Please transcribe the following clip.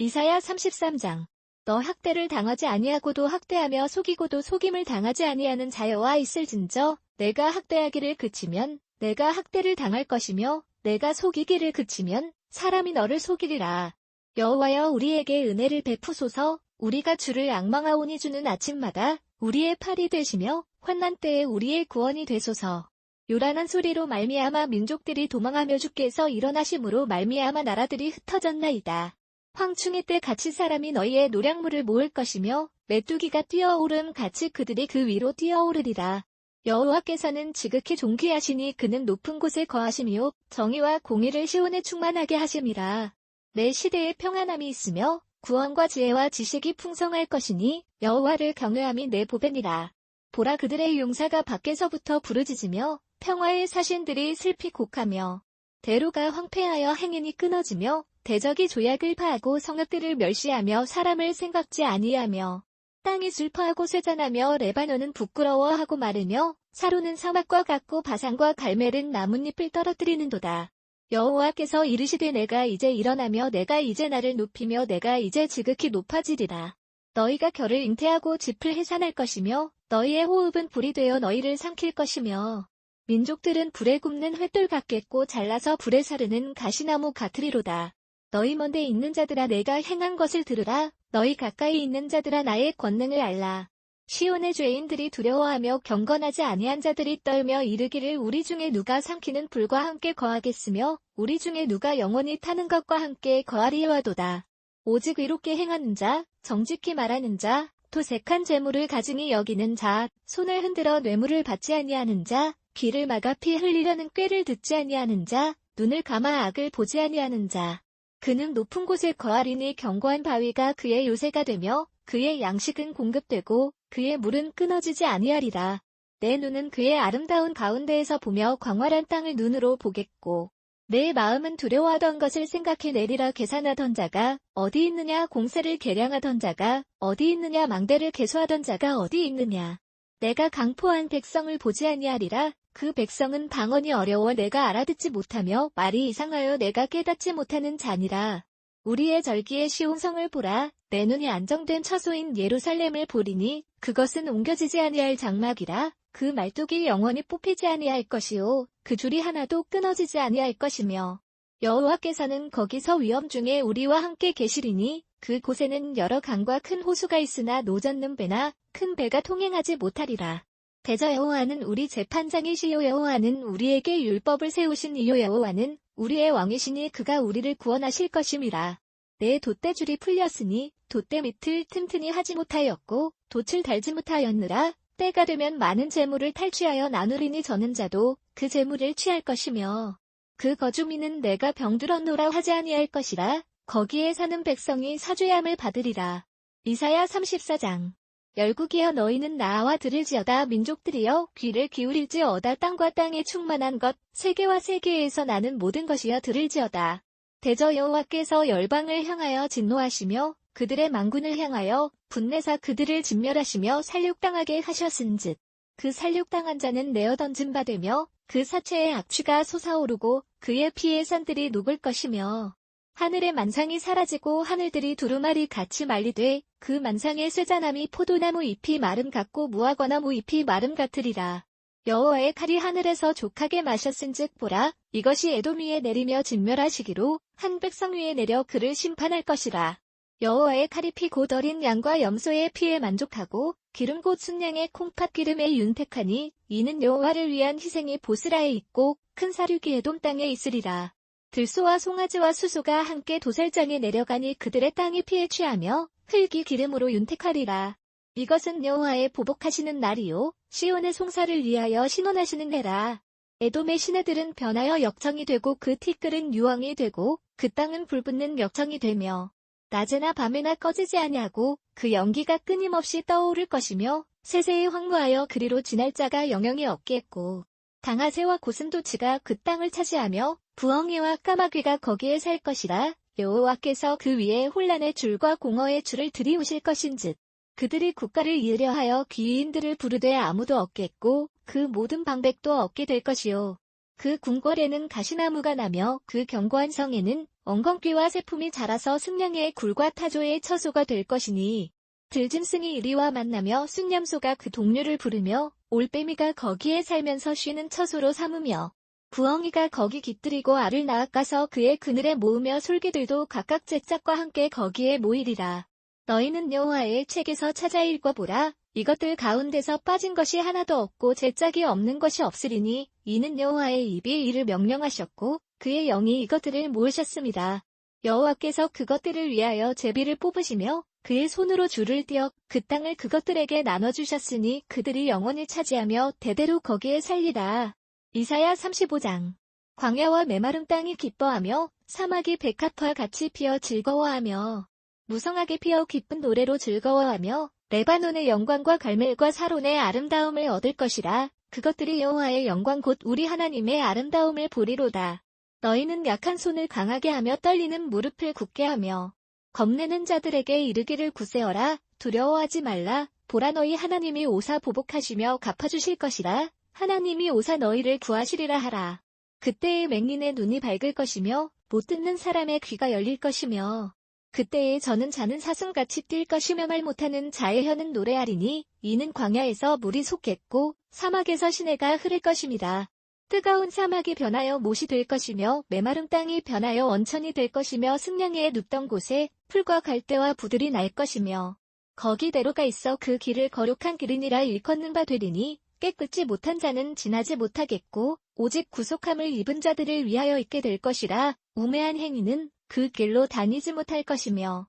이사야 33장 너 학대를 당하지 아니하고도 학대하며 속이고도 속임을 당하지 아니하는 자여와 있을진저 내가 학대하기를 그치면 내가 학대를 당할 것이며 내가 속이기를 그치면 사람이 너를 속이리라. 여호와여 우리에게 은혜를 베푸소서 우리가 주를 악망하오니 주는 아침마다 우리의 팔이 되시며 환난 때에 우리의 구원이 되소서. 요란한 소리로 말미암아 민족들이 도망하며 주께서 일어나심으로 말미암아 나라들이 흩어졌나이다. 황충의 때 같이 사람이 너희의 노량물을 모을 것이며 메뚜기가 뛰어오름 같이 그들이 그 위로 뛰어오르리라. 여호와께서는 지극히 존귀하시니 그는 높은 곳에 거하시며 정의와 공의를 시온에 충만하게 하심이라. 내 시대에 평안함이 있으며 구원과 지혜와 지식이 풍성할 것이니 여호와를 경외함이 내 보배니라. 보라 그들의 용사가 밖에서부터 부르짖으며 평화의 사신들이 슬피 곡하며 대로가 황폐하여 행인이 끊어지며 대적이 조약을 파하고 성읍들을 멸시하며 사람을 생각지 아니하며 땅이 슬퍼하고 쇠잔하며 레바논은 부끄러워하고 마르며 사로는 사막과 같고 바산과 갈멜은 나뭇잎을 떨어뜨리는도다. 여호와께서 이르시되 내가 이제 일어나며 내가 이제 나를 높이며 내가 이제 지극히 높아지리라. 너희가 결을 잉태하고 짚을 해산할 것이며 너희의 호흡은 불이 되어 너희를 삼킬 것이며 민족들은 불에 굽는 횃돌 같겠고 잘라서 불에 사르는 가시나무 같으리로다. 너희 먼데 있는 자들아 내가 행한 것을 들으라. 너희 가까이 있는 자들아 나의 권능을 알라. 시온의 죄인들이 두려워하며 경건하지 아니한 자들이 떨며 이르기를 우리 중에 누가 삼키는 불과 함께 거하겠으며 우리 중에 누가 영원히 타는 것과 함께 거하리와도다. 오직 의롭게 행하는 자, 정직히 말하는 자, 도색한 재물을 가증히 여기는 자, 손을 흔들어 뇌물을 받지 아니하는 자, 귀를 막아 피 흘리려는 꾀를 듣지 아니하는 자, 눈을 감아 악을 보지 아니하는 자. 그는 높은 곳에 거하리니 견고한 바위가 그의 요새가 되며 그의 양식은 공급되고 그의 물은 끊어지지 아니하리라. 내 눈은 그의 아름다운 가운데에서 보며 광활한 땅을 눈으로 보겠고 내 마음은 두려워하던 것을 생각해 내리라 계산하던 자가 어디 있느냐 공세를 계량하던 자가 어디 있느냐 망대를 개수하던 자가 어디 있느냐 내가 강포한 백성을 보지 아니하리라 그 백성은 방언이 어려워 내가 알아듣지 못하며 말이 이상하여 내가 깨닫지 못하는 자니라. 우리의 절기에 시온 성을 보라. 내 눈이 안정된 처소인 예루살렘을 보리니 그것은 옮겨지지 아니할 장막이라. 그 말뚝이 영원히 뽑히지 아니할 것이요. 그 줄이 하나도 끊어지지 아니할 것이며. 여호와께서는 거기서 위험 중에 우리와 함께 계시리니 그 곳에는 여러 강과 큰 호수가 있으나 노젓는 배나 큰 배가 통행하지 못하리라. 대저 여호와는 우리 재판장이시요 여호와는 우리에게 율법을 세우신 이요 여호와는 우리의 왕이시니 그가 우리를 구원하실 것임이라. 내 돛대줄이 풀렸으니 돛대 밑을 튼튼히 하지 못하였고 돛을 달지 못하였느라 때가 되면 많은 재물을 탈취하여 나누리니 저는 자도 그 재물을 취할 것이며 그 거주민은 내가 병들었노라 하지 아니할 것이라 거기에 사는 백성이 사죄함을 받으리라. 이사야 34장 열국이여 너희는 나와 들을지어다 민족들이여 귀를 기울일지어다 땅과 땅에 충만한 것 세계와 세계에서 나는 모든 것이여 들을지어다. 대저 여호와께서 열방을 향하여 진노하시며 그들의 망군을 향하여 분내사 그들을 진멸하시며 살육당하게 하셨은즉 그 살육당한 자는 내어 던진 바 되며 그 사체의 악취가 솟아오르고 그의 피의 산들이 녹을 것이며 하늘의 만상이 사라지고 하늘들이 두루마리 같이 말리되 그 만상의 쇠자남이 포도나무 잎이 마름 같고 무화과나무 잎이 마름 같으리라. 여호와의 칼이 하늘에서 족하게 마셨은즉 보라 이것이 에돔 위에 내리며 진멸하시기로 한 백성 위에 내려 그를 심판할 것이라. 여호와의 칼이 피곧 어린 양과 염소의 피에 만족하고 기름 곧 순양의 콩팥 기름에 윤택하니 이는 여호와를 위한 희생이 보스라에 있고 큰 사륙이 에돔 땅에 있으리라. 들소와 송아지와 수소가 함께 도살장에 내려가니 그들의 땅이 피에 취하며 흙이 기름으로 윤택하리라. 이것은 여호와의 보복하시는 날이요 시온의 송사를 위하여 신원하시는 해라. 에돔의 시내들은 변하여 역청이 되고 그 티끌은 유황이 되고 그 땅은 불붙는 역청이 되며 낮에나 밤에나 꺼지지 아니하고 그 연기가 끊임없이 떠오를 것이며 세세히 황무하여 그리로 지날 자가 영영이 없겠고 당하새와 고슴도치가 그 땅을 차지하며 부엉이와 까마귀가 거기에 살 것이라 여호와께서 그 위에 혼란의 줄과 공허의 줄을 들이우실 것인즉 그들이 국가를 이으려 하여 귀인들을 부르되 아무도 없겠고 그 모든 방백도 없게 될 것이요. 그 궁궐에는 가시나무가 나며 그 견고한 성에는 엉겅퀴와 세품이 자라서 승냥이의 굴과 타조의 처소가 될 것이니 들짐승이 이리와 만나며 순념소가 그 동료를 부르며 올빼미가 거기에 살면서 쉬는 처소로 삼으며 부엉이가 거기 깃들이고 알을 낳아가서 그의 그늘에 모으며 솔개들도 각각 제 짝과 함께 거기에 모이리라. 너희는 여호와의 책에서 찾아 읽어보라. 이것들 가운데서 빠진 것이 하나도 없고 제 짝이 없는 것이 없으리니 이는 여호와의 입이 이를 명령하셨고 그의 영이 이것들을 모으셨습니다. 여호와께서 그것들을 위하여 제비를 뽑으시며 그의 손으로 줄을 띄어 그 땅을 그것들에게 나눠주셨으니 그들이 영원히 차지하며 대대로 거기에 살리라. 이사야 35장 광야와 메마른 땅이 기뻐하며 사막이 백합화 같이 피어 즐거워하며 무성하게 피어 기쁜 노래로 즐거워하며 레바논의 영광과 갈멜과 사론의 아름다움을 얻을 것이라 그것들이 여호와의 영광 곧 우리 하나님의 아름다움을 보리로다. 너희는 약한 손을 강하게 하며 떨리는 무릎을 굳게 하며 겁내는 자들에게 이르기를 구세어라 두려워하지 말라 보라 너희 하나님이 오사 보복하시며 갚아주실 것이라 하나님이 오사 너희를 구하시리라 하라. 그때의 맹인의 눈이 밝을 것이며 못 듣는 사람의 귀가 열릴 것이며 그때에 저는 자는 사슴같이 뛸 것이며 말 못하는 자의 혀는 노래하리니 이는 광야에서 물이 솟겠고 사막에서 시내가 흐를 것입니다. 뜨거운 사막이 변하여 못이 될 것이며 메마른 땅이 변하여 원천이 될 것이며 승냥이에 눕던 곳에 풀과 갈대와 부들이 날 것이며 거기 대로가 있어 그 길을 거룩한 길이니라 일컫는 바 되리니 깨끗이 못한 자는 지나지 못하겠고 오직 구속함을 입은 자들을 위하여 있게 될 것이라 우매한 행위는 그 길로 다니지 못할 것이며